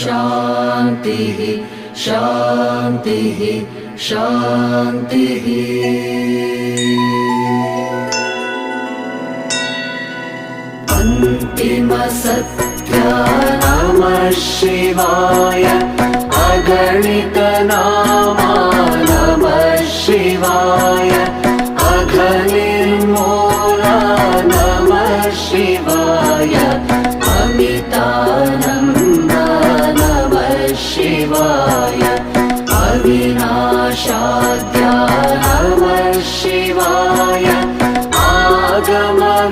शान्तिः शान्तिः शान्तिः। अन्तिमसत्या नमः शिवाय अगणितनामा Mama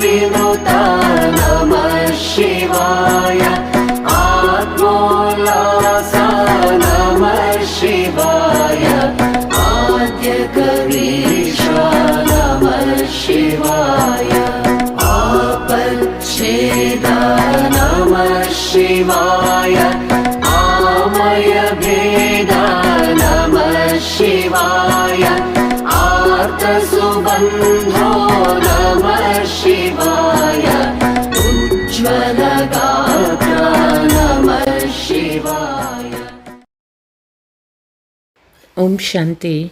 ఓం శాంతి.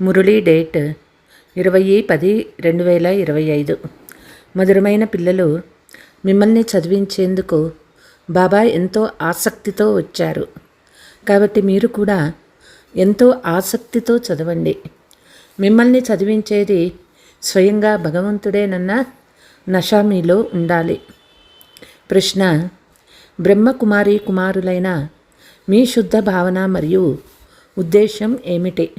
మురళీ డేట్ ఇరవై పది రెండు వేల ఇరవై ఐదు. మధురమైన పిల్లలు మిమ్మల్ని చదివించేందుకు బాబా ఎంతో ఆసక్తితో వచ్చారు. కాబట్టి మీరు కూడా ఎంతో ఆసక్తితో చదవండి. మిమ్మల్ని చదివించేది స్వయంగా భగవంతుడేనన్న నష మీలో ఉండాలి. ప్రశ్న బ్రహ్మకుమారి కుమారులైన మీ శుద్ధ భావన మరియు ఉద్దేశం ఏమిటి?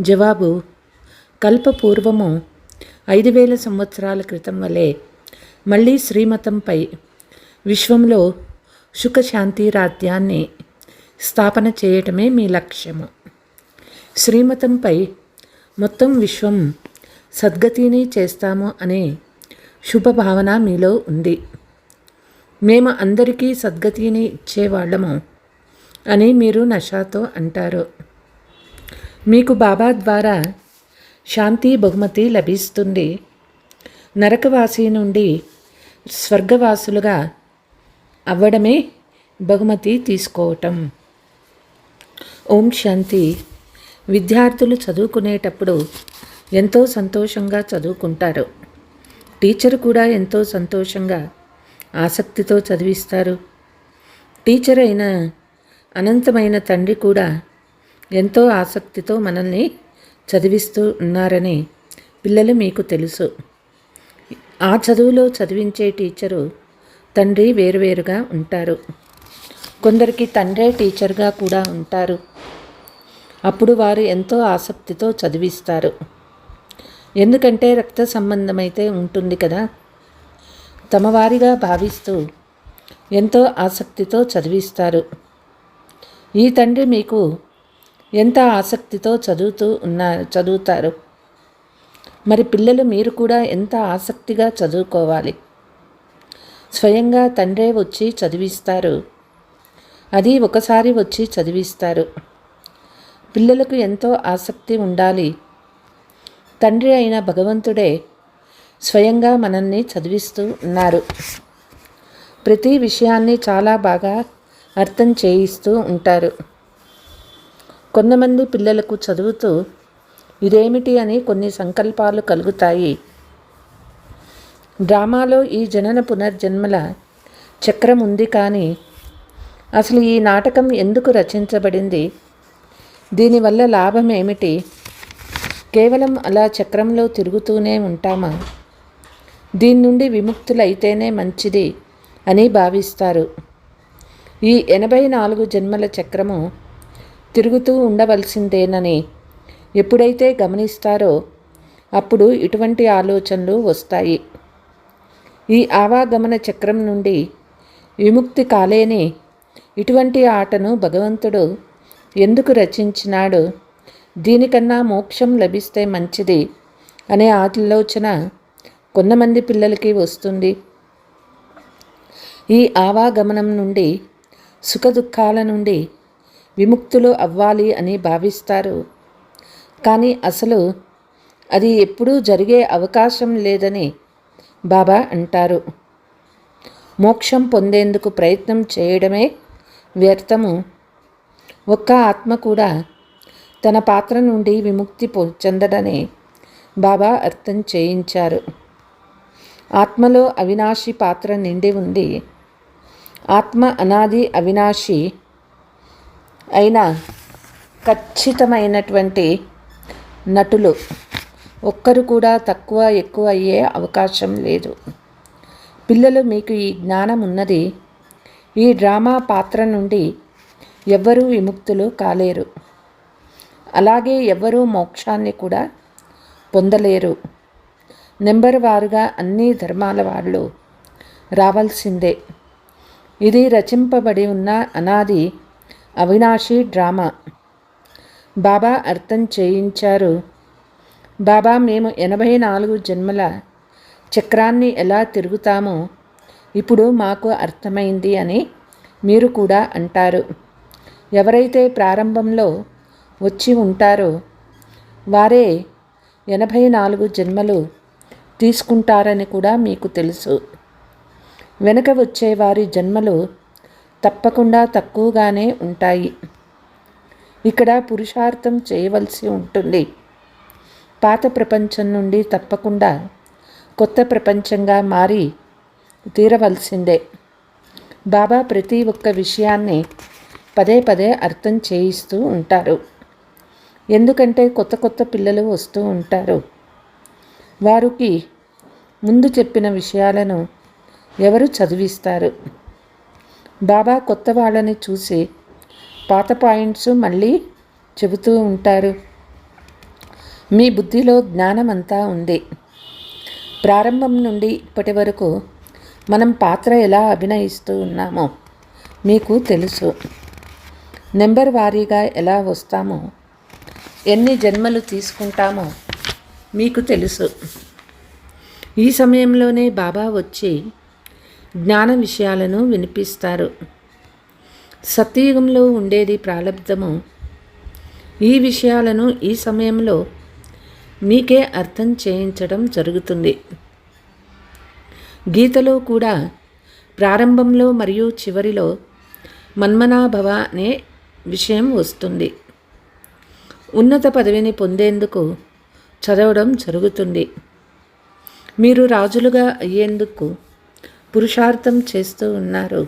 జవాబు కల్పపూర్వము ఐదు వేల సంవత్సరాల క్రితం వలె మళ్ళీ శ్రీమతంపై విశ్వంలో సుఖశాంతి రాజ్యాన్ని స్థాపన చేయటమే మీ లక్ష్యము. శ్రీమతంపై మొత్తం విశ్వం సద్గతిని చేస్తాము అనే శుభభావన మీలో ఉంది. మేము అందరికీ సద్గతిని ఇచ్చేవాళ్ళము. అని మీరు నషాతో అంటారు. మీకు బాబా ద్వారా శాంతి బహుమతి లభిస్తుంది. నరకవాసి నుండి స్వర్గవాసులుగా అవ్వడమే బహుమతి తీసుకోవటం. ఓం శాంతి. విద్యార్థులు చదువుకునేటప్పుడు ఎంతో సంతోషంగా చదువుకుంటారు. టీచర్ కూడా ఎంతో సంతోషంగా ఆసక్తితో చదివిస్తారు. టీచర్ అయిన అనంతమైన తండ్రి కూడా ఎంతో ఆసక్తితో మనల్ని చదివిస్తూ ఉన్నారని పిల్లలు మీకు తెలుసు. ఆ చదువులో చదివించే టీచరు తండ్రి వేరువేరుగా ఉంటారు. కొందరికి తండ్రే టీచర్గా కూడా ఉంటారు. అప్పుడు వారు ఎంతో ఆసక్తితో చదివిస్తారు. ఎందుకంటే రక్త సంబంధమైతే ఉంటుంది కదా. తమ వారిగా భావిస్తూ ఎంతో ఆసక్తితో చదివిస్తారు. ఈ తండ్రి మీకు ఎంత ఆసక్తితో చదువుతూ ఉన్నారు చదువుతారు? మరి పిల్లలు మీరు కూడా ఎంత ఆసక్తిగా చదువుకోవాలి? స్వయంగా తండ్రే వచ్చి చదివిస్తారు. అది ఒకసారి వచ్చి చదివిస్తారు. పిల్లలకు ఎంతో ఆసక్తి ఉండాలి. తండ్రి అయిన భగవంతుడే స్వయంగా మనల్ని చదివిస్తూ ఉన్నారు. ప్రతి విషయాన్ని చాలా బాగా అర్థం చేయిస్తూ ఉంటారు. కొంతమంది పిల్లలకు చదువుతూ ఇదేమిటి అని కొన్ని సంకల్పాలు కలుగుతాయి. డ్రామాలో ఈ జనన పునర్జన్మల చక్రం ఉంది కానీ అసలు ఈ నాటకం ఎందుకు రచించబడింది? దీనివల్ల లాభం ఏమిటి కేవలం అలా చక్రంలో తిరుగుతూనే ఉంటామా? దీని నుండి విముక్తులైతేనే మంచిది అని భావిస్తారు. ఈ ఎనభై నాలుగు జన్మల చక్రము తిరుగుతూ ఉండవలసిందేనని ఎప్పుడైతే గమనిస్తారో అప్పుడు ఇటువంటి ఆలోచనలు వస్తాయి. ఈ ఆవాగమన చక్రం నుండి విముక్తి కాలేని ఇటువంటి ఆటను భగవంతుడు ఎందుకు రచించినాడు? దీనికన్నా మోక్షం లభిస్తే మంచిది అనే ఆలోచన కొంతమంది పిల్లలకి వస్తుంది. ఈ ఆవాగమనం నుండి సుఖదుఖాల నుండి విముక్తులు అవ్వాలి అని భావిస్తారు. కానీ అసలు అది ఎప్పుడూ జరిగే అవకాశం లేదని బాబా అంటారు. మోక్షం పొందేందుకు ప్రయత్నం చేయడమే వ్యర్థము. ఒక్క ఆత్మ కూడా తన పాత్ర నుండి విముక్తి పొ చెందడని బాబా అర్థం చేయించారు. ఆత్మలో అవినాశి పాత్ర నిండి ఉంది. ఆత్మ అనాది అవినాశి అయిన ఖచ్చితమైనటువంటి నటులు ఒక్కరు కూడా తక్కువ ఎక్కువ అయ్యే అవకాశం లేదు. పిల్లలు మీకు ఈ జ్ఞానం ఉన్నది. ఈ డ్రామా పాత్ర నుండి ఎవ్వరూ విముక్తులు కాలేరు. అలాగే ఎవ్వరూ మోక్షాన్ని కూడా పొందలేరు. నెంబర్ వారుగా అన్ని ధర్మాల వాళ్ళు రావాల్సిందే. ఇది రచింపబడి ఉన్న అనాది అవినాశి డ్రామా. బాబా అర్థం చేయించారు. బాబా మేము ఎనభై నాలుగు జన్మల చక్రాన్ని ఎలా తిరుగుతామో ఇప్పుడు మాకు అర్థమైంది అని మీరు కూడా అంటారు. ఎవరైతే ప్రారంభంలో వచ్చి ఉంటారో వారే ఎనభై నాలుగు జన్మలు తీసుకుంటారని కూడా మీకు తెలుసు. వెనుక వచ్చే వారి జన్మలు తప్పకుండా తక్కువగానే ఉంటాయి. ఇక్కడ పురుషార్థం చేయవలసి ఉంటుంది. పాత ప్రపంచం నుండి తప్పకుండా కొత్త ప్రపంచంగా మారి తీరవలసిందే. బాబా ప్రతి ఒక్క విషయాన్ని పదే పదే అర్థం చేయిస్తూ ఉంటారు. ఎందుకంటే కొత్త కొత్త పిల్లలు వస్తూ ఉంటారు. వారికి ముందు చెప్పిన విషయాలను ఎవరు చదివిస్తారు? బాబా కొత్త వాళ్ళని చూసి పాత పాయింట్స్ మళ్ళీ చెబుతూ ఉంటారు. మీ బుద్ధిలో జ్ఞానమంతా ఉంది. ప్రారంభం నుండి ఇప్పటి వరకు మనం పాత్ర ఎలా అభినయిస్తూ ఉన్నామో మీకు తెలుసు. నెంబర్ వారీగా ఎలా వస్తామో ఎన్ని జన్మలు తీసుకుంటామో మీకు తెలుసు. ఈ సమయంలోనే బాబా వచ్చి జ్ఞాన విషయాలను వినిపిస్తారు. సత్యయుగంలో ఉండేది ప్రాలబ్ధము. ఈ విషయాలను ఈ సమయంలో మీకే అర్థం చేయించడం జరుగుతుంది. గీతలో కూడా ప్రారంభంలో మరియు చివరిలో మన్మనాభవ అనే విషయం వస్తుంది. ఉన్నత పదవిని పొందేందుకు చదవడం జరుగుతుంది. మీరు రాజులుగా అయ్యేందుకు పురుషార్థం చేస్తూ ఉన్నారు.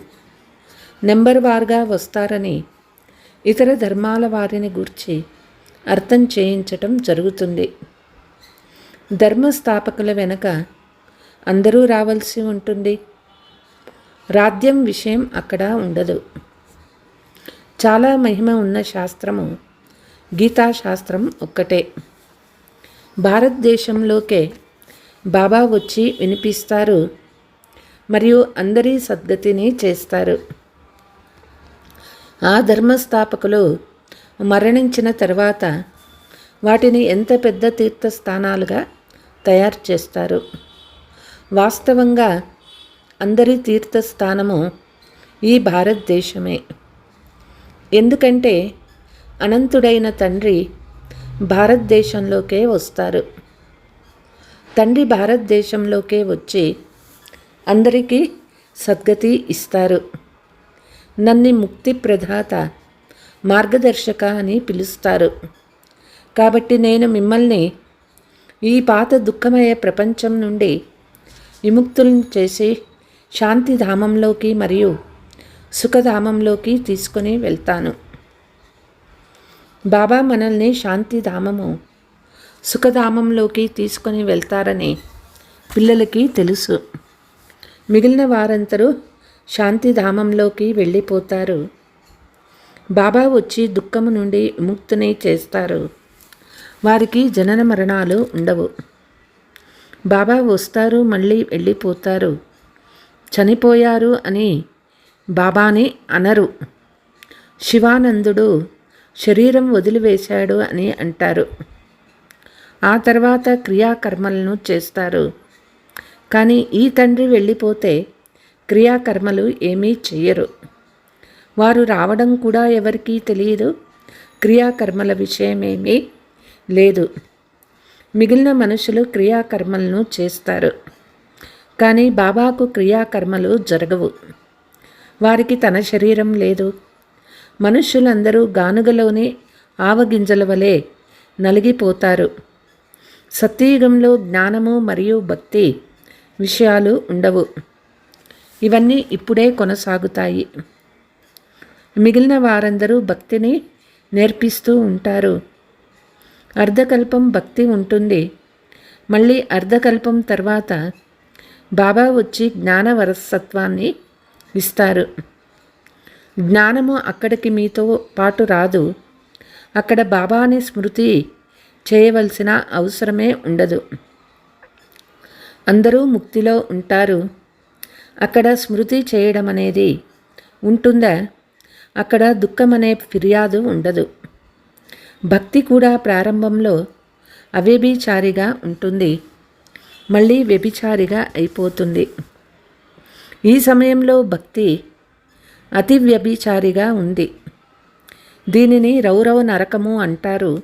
నెంబర్ వార్గా వస్తారని ఇతర ధర్మాల వారిని గూర్చి అర్థం చేయించటం జరుగుతుంది. ధర్మస్థాపకుల వెనక అందరూ రావాల్సి ఉంటుంది. రాద్యం విషయం అక్కడ ఉండదు. చాలా మహిమ ఉన్న శాస్త్రము గీతాశాస్త్రం ఒక్కటే. భారతదేశంలోకే బాబా వచ్చి వినిపిస్తారు మరియు అందరి సద్గతిని చేస్తారు. ఆ ధర్మస్థాపకులు మరణించిన తర్వాత వాటిని ఎంత పెద్ద తీర్థస్థానాలుగా తయారు చేస్తారు? వాస్తవంగా అందరి తీర్థస్థానము ఈ భారతదేశమే. ఎందుకంటే అనంతుడైన తండ్రి భారతదేశంలోకే వస్తారు. తండ్రి భారతదేశంలోకే వచ్చి అందరికీ సద్గతి ఇస్తారు. నన్ను ముక్తి ప్రదాత మార్గదర్శక అని పిలుస్తారు. కాబట్టి నేను మిమ్మల్ని ఈ పాత దుఃఖమయ ప్రపంచం నుండి విముక్తులను చేసి శాంతిధామంలోకి మరియు సుఖధామంలోకి తీసుకొని వెళ్తాను. బాబా మనల్ని శాంతిధామము సుఖధామంలోకి తీసుకొని వెళ్తారని పిల్లలకి తెలుసు. మిగిలిన వారందరూ శాంతిధామంలోకి వెళ్ళిపోతారు. బాబా వచ్చి దుఃఖము నుండి విముక్తిని చేస్తారు. వారికి జనన మరణాలు ఉండవు. బాబా వస్తారు మళ్ళీ వెళ్ళిపోతారు. చనిపోయారు అని బాబాని అనరు. శివానందుడు శరీరం వదిలివేశాడు అని అంటారు. ఆ తర్వాత క్రియాకర్మలను చేస్తారు. కానీ ఈ తండ్రి వెళ్ళిపోతే క్రియాకర్మలు ఏమీ చెయ్యరు. వారు రావడం కూడా ఎవరికీ తెలియదు. క్రియాకర్మల విషయమేమీ లేదు. మిగిలిన మనుషులు క్రియాకర్మలను చేస్తారు. కానీ బాబాకు క్రియాకర్మలు జరగవు. వారికి తన శరీరం లేదు. మనుష్యులందరూ గానుగలోని ఆవగింజల వలె నలిగిపోతారు. సత్యయుగంలో జ్ఞానము మరియు భక్తి విషయాలు ఉండవు. ఇవన్నీ ఇప్పుడే కొనసాగుతాయి. మిగిలిన వారందరూ భక్తిని నేర్పిస్తూ ఉంటారు. అర్ధకల్పం భక్తి ఉంటుంది. మళ్ళీ అర్ధకల్పం తర్వాత బాబా వచ్చి జ్ఞాన వరసత్వాన్ని ఇస్తారు. జ్ఞానము అక్కడికి మీతో పాటు రాదు. అక్కడ బాబాని స్మృతి చేయవలసిన అవసరమే ఉండదు. అందరూ ముక్తిలో ఉంటారు. అక్కడ స్మృతి చేయడం అనేది ఉంటుందా? అక్కడ దుఃఖం అనే ఫిర్యాదు ఉండదు. భక్తి కూడా ప్రారంభంలో అవ్యభిచారిగా ఉంటుంది. మళ్ళీ వ్యభిచారిగా అయిపోతుంది. ఈ సమయంలో భక్తి అతి వ్యభిచారిగా ఉంది. దీనిని రౌరవ నరకము అంటారు.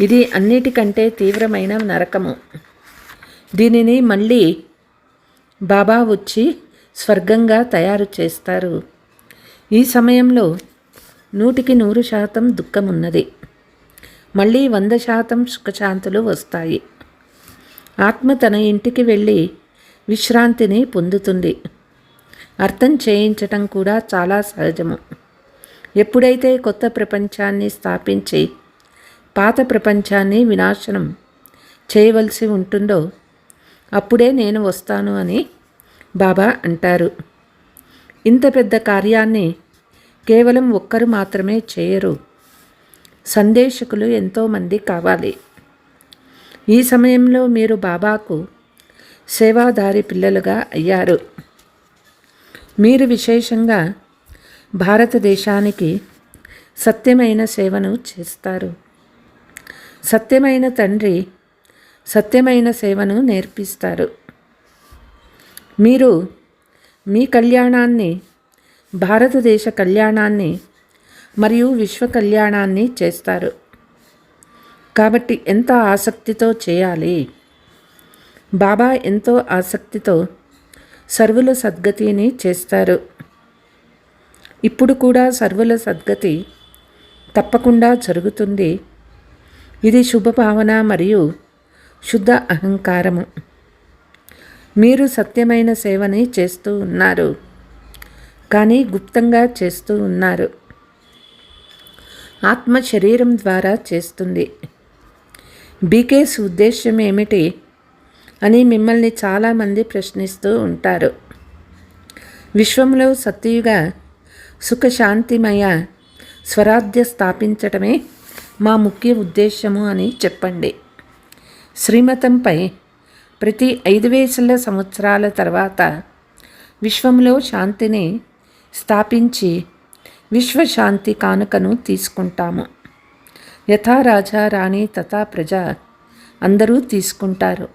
ఇది అన్నిటికంటే తీవ్రమైన నరకము. దీనిని మళ్ళీ బాబా వచ్చి స్వర్గంగా తయారు చేస్తారు. ఈ సమయంలో నూటికి నూరు శాతం దుఃఖమున్నది. మళ్ళీ వంద శాతం సుఖశాంతులు వస్తాయి. ఆత్మ తన ఇంటికి వెళ్ళి విశ్రాంతిని పొందుతుంది. అర్థం చేయించటం కూడా చాలా సహజము. ఎప్పుడైతే కొత్త ప్రపంచాన్ని స్థాపించి పాత ప్రపంచాన్ని వినాశనం చేయవలసి ఉంటుందో అప్పుడే నేను వస్తాను అని బాబా అంటారు. ఇంత పెద్ద కార్యాన్ని కేవలం ఒక్కరు మాత్రమే చేయరు. సందేశకులు ఎంతోమంది కావాలి. ఈ సమయంలో మీరు బాబాకు సేవాదారి పిల్లలుగా అయ్యారు. మీరు విశేషంగా భారతదేశానికి సత్యమైన సేవను చేస్తారు. సత్యమైన తండ్రి సత్యమైన సేవను నేర్పిస్తారు. మీరు మీ కళ్యాణాన్ని భారతదేశ కళ్యాణాన్ని మరియు విశ్వ కళ్యాణాన్ని చేస్తారు. కాబట్టి ఎంత ఆసక్తితో చేయాలి? బాబా ఎంతో ఆసక్తితో సర్వుల సద్గతిని చేస్తారు. ఇప్పుడు కూడా సర్వుల సద్గతి తప్పకుండా జరుగుతుంది. ఇది శుభభావన మరియు శుద్ధ అహంకారము. మీరు సత్యమైన సేవని చేస్తూ ఉన్నారు. కానీ గుప్తంగా చేస్తూ ఉన్నారు. ఆత్మ శరీరం ద్వారా చేస్తుంది. బీకేస్ ఉద్దేశ్యం ఏమిటి అని మిమ్మల్ని చాలామంది ప్రశ్నిస్తూ ఉంటారు. విశ్వంలో సత్యుగా సుఖశాంతిమయ స్వరాధ్య స్థాపించటమే మా ముఖ్య ఉద్దేశము అని చెప్పండి. శ్రీమతంపై ప్రతి ఐదు వేల సంవత్సరాల తర్వాత విశ్వంలో శాంతిని స్థాపించి విశ్వశాంతి కానుకను తీసుకుంటాము. యథా రాజా రాణి తథా ప్రజ అందరూ తీసుకుంటారు.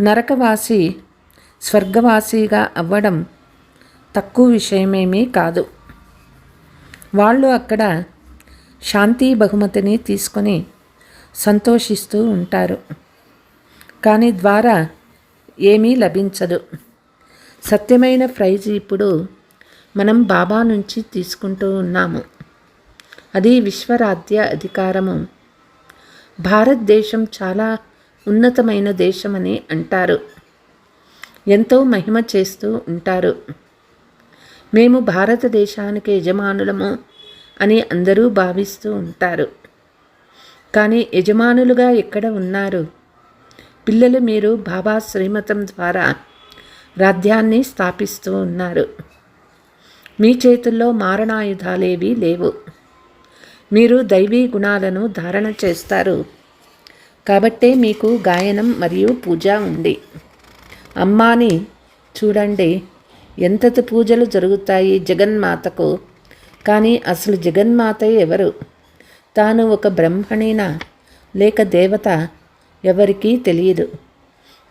నరకవాసి స్వర్గవాసిగా అవ్వడం తక్కువ విషయమేమీ కాదు. వాళ్ళు అక్కడ శాంతి బహుమతిని తీసుకొని సంతోషిస్తూ ఉంటారు. కానీ ద్వారా ఏమీ లభించదు. సత్యమైన ప్రైజ్ ఇప్పుడు మనం బాబా నుంచి తీసుకుంటూ ఉన్నాము. అది విశ్వరాధ్య అధికారము. భారతదేశం చాలా ఉన్నతమైన దేశమని అంటారు. ఎంతో మహిమ చేస్తూ ఉంటారు. మేము భారతదేశానికి యజమానులము అని అందరూ భావిస్తూ ఉంటారు. కానీ యజమానులుగా ఎక్కడ ఉన్నారు? పిల్లలు మీరు బాబా శ్రీమతం ద్వారా రాధ్యాన్ని స్థాపిస్తూ ఉన్నారు. మీ చేతుల్లో మారణాయుధాలేవీ లేవు. మీరు దైవీ గుణాలను ధారణ చేస్తారు. కాబట్టే మీకు గాయనం మరియు పూజ ఉంది. అమ్మాని చూడండి ఎంతటి పూజలు జరుగుతాయి జగన్మాతకు? కానీ అసలు జగన్మాత ఎవరు? తాను ఒక బ్రహ్మణినా? లేక దేవత? ఎవరికీ తెలియదు.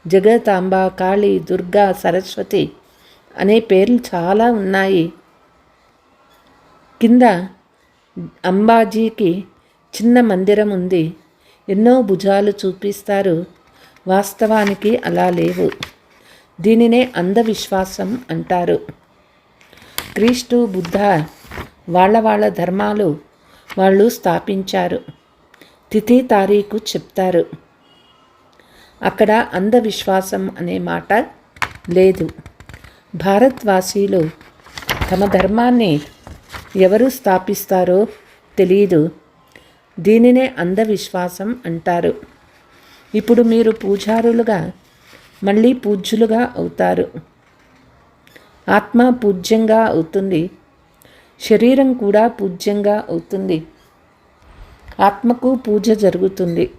జగతాంబ కాళీ దుర్గా సరస్వతి అనే పేర్లు చాలా ఉన్నాయి. కింద అంబాజీకి చిన్న మందిరం ఉంది. ఎన్నో భుజాలు చూపిస్తారు. వాస్తవానికి అలా లేవు. దీనినే అంధవిశ్వాసం అంటారు. క్రీస్తు బుద్ధ వాళ్ళ వాళ్ళ ధర్మాలు వాళ్ళు స్థాపించారు. తిథి తారీఖు చెప్తారు. అక్కడ అంధవిశ్వాసం అనే మాట లేదు. భారత్వాసీలు తమ ధర్మాన్ని ఎవరు స్థాపిస్తారో తెలియదు దీనినే అంధవిశ్వాసం అంటారు. ఇప్పుడు మీరు పూజారులుగా మళ్ళీ పూజ్యులుగా అవుతారు. ఆత్మ పూజ్యంగా అవుతుంది. శరీరం కూడా పూజ్యంగా అవుతుంది. ఆత్మకు పూజ జరుగుతుంది.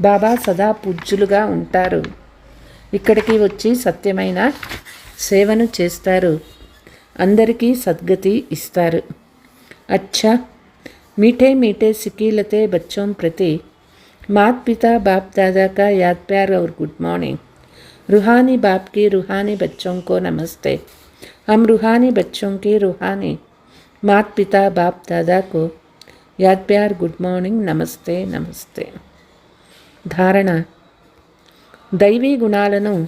బాబా సదా పూజ్యులుగా ఉంటారు ఇక్కడికి వచ్చి సత్యమైన సేవను చేస్తారు అందరికీ సద్గతి ఇస్తారు अच्छा मीठे मीठे सिकीलते बच्चों प्रति मात पिता बाप दादा का याद प्यार और गुड मॉर्निंग रूहानी बाप की रूहानी बच्चों को नमस्ते हम रूहानी बच्चों के रूहानी मात पिता बाप दादा को याद प्यार गुड మార్నింగ్ నమస్తే నమస్తే ధారణ. దైవీ గుణాలను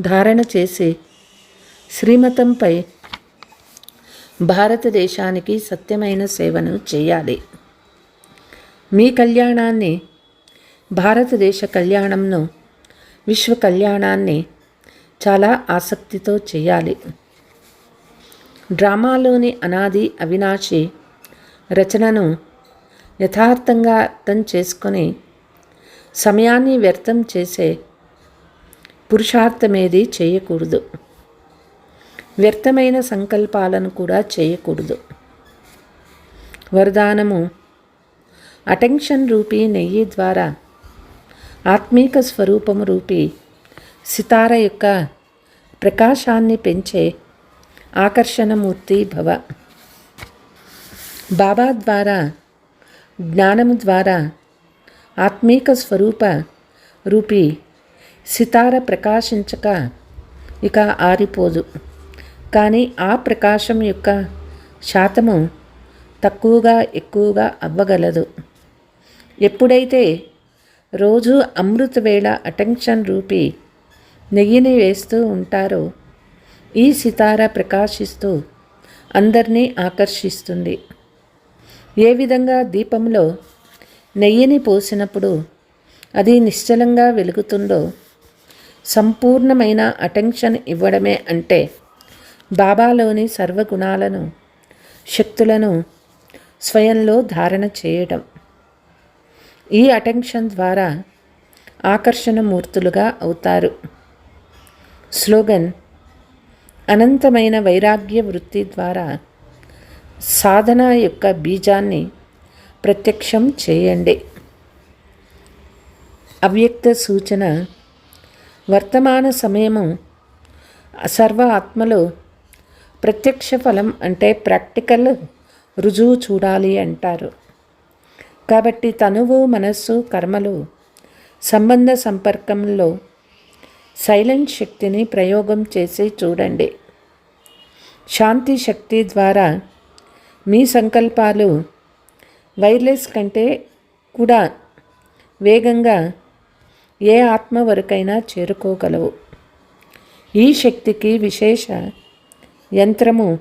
ధారణ చేసి శ్రీమతంపై భారతదేశానికి సత్యమైన సేవను చేయాలి. మీ కళ్యాణాన్ని భారతదేశ కళ్యాణంను విశ్వ కళ్యాణాన్ని చాలా ఆసక్తితో చేయాలి. డ్రామాలోని అనాది అవినాశి రచనను యథార్థంగా అర్థం చేసుకొని సమయాన్ని వ్యర్థం చేసే పురుషార్థమేది చేయకూడదు. వ్యర్థమైన సంకల్పాలను కూడా చేయకూడదు. వరదానము అటెన్షన్ రూపీ నెయ్యి ద్వారా ఆత్మీక స్వరూపము రూపీ సితార యొక్క ప్రకాశాన్ని పెంచే ఆకర్షణమూర్తి భవ. బాబా ద్వారా జ్ఞానము ద్వారా ఆత్మీక స్వరూప రూపి సితార ప్రకాశించక ఇక ఆరిపోదు. కానీ ఆ ప్రకాశం యొక్క శాతము తక్కువగా ఎక్కువగా అవ్వగలదు. ఎప్పుడైతే రోజు అమృత వేళ అటెన్షన్ రూపి నెయ్యిని వేస్తూ ఉంటారో ఈ సితార ప్రకాశిస్తూ అందరినీ ఆకర్షిస్తుంది. ఏ విధంగా దీపంలో నెయ్యిని పోసినప్పుడు అది నిశ్చలంగా వెలుగుతుందో సంపూర్ణమైన అటెన్షన్ ఇవ్వడమే అంటే బాబాలోని సర్వగుణాలను శక్తులను స్వయంలో ధారణ చేయడం ఈ అటెన్షన్ ద్వారా ఆకర్షణ మూర్తులుగా అవుతారు. స్లోగన్ అనంతమైన వైరాగ్య వృత్తి ద్వారా సాధన యొక్క బీజాన్ని ప్రత్యక్షం చేయండి. అవ్యక్త సూచన వర్తమాన సమయము సర్వ ఆత్మలో ప్రత్యక్ష ఫలం అంటే ప్రాక్టికల్ రుజువు చూడాలి అంటారు. కాబట్టి తనువు మనస్సు కర్మలు సంబంధ సంపర్కంలో సైలెంట్ శక్తిని ప్రయోగం చేసి చూడండి. శాంతి శక్తి ద్వారా మీ సంకల్పాలు వైర్లెస్ కంటే కూడా వేగంగా ఏ ఆత్మ వరకైనా చేరుకోగలవు. ఈ శక్తికి విశేష యంత్రము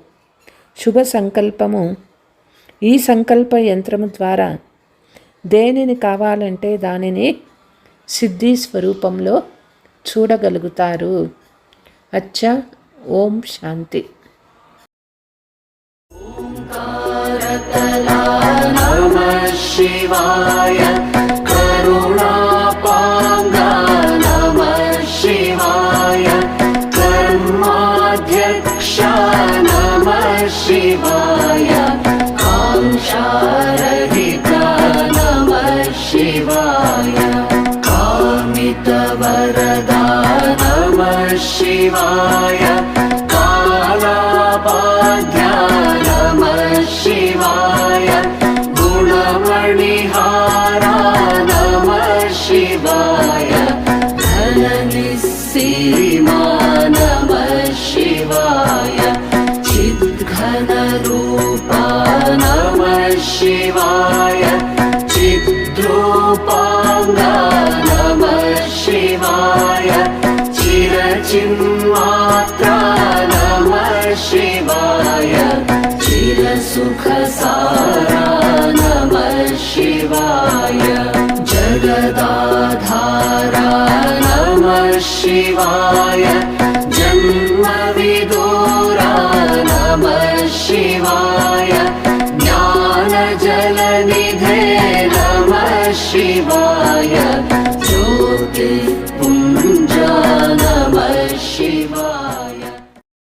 శుభ సంకల్పము. ఈ సంకల్ప యంత్రము ద్వారా దేనిని కావాలంటే దానిని సిద్ధి స్వరూపంలో చూడగలుగుతారు. అచ్చ ఓం శాంతి. नमः शिवाय म शेवाय। चिर चिन्मात्रा नम शेवाय। चिर सुखसारा न शिवाय। जगदा do.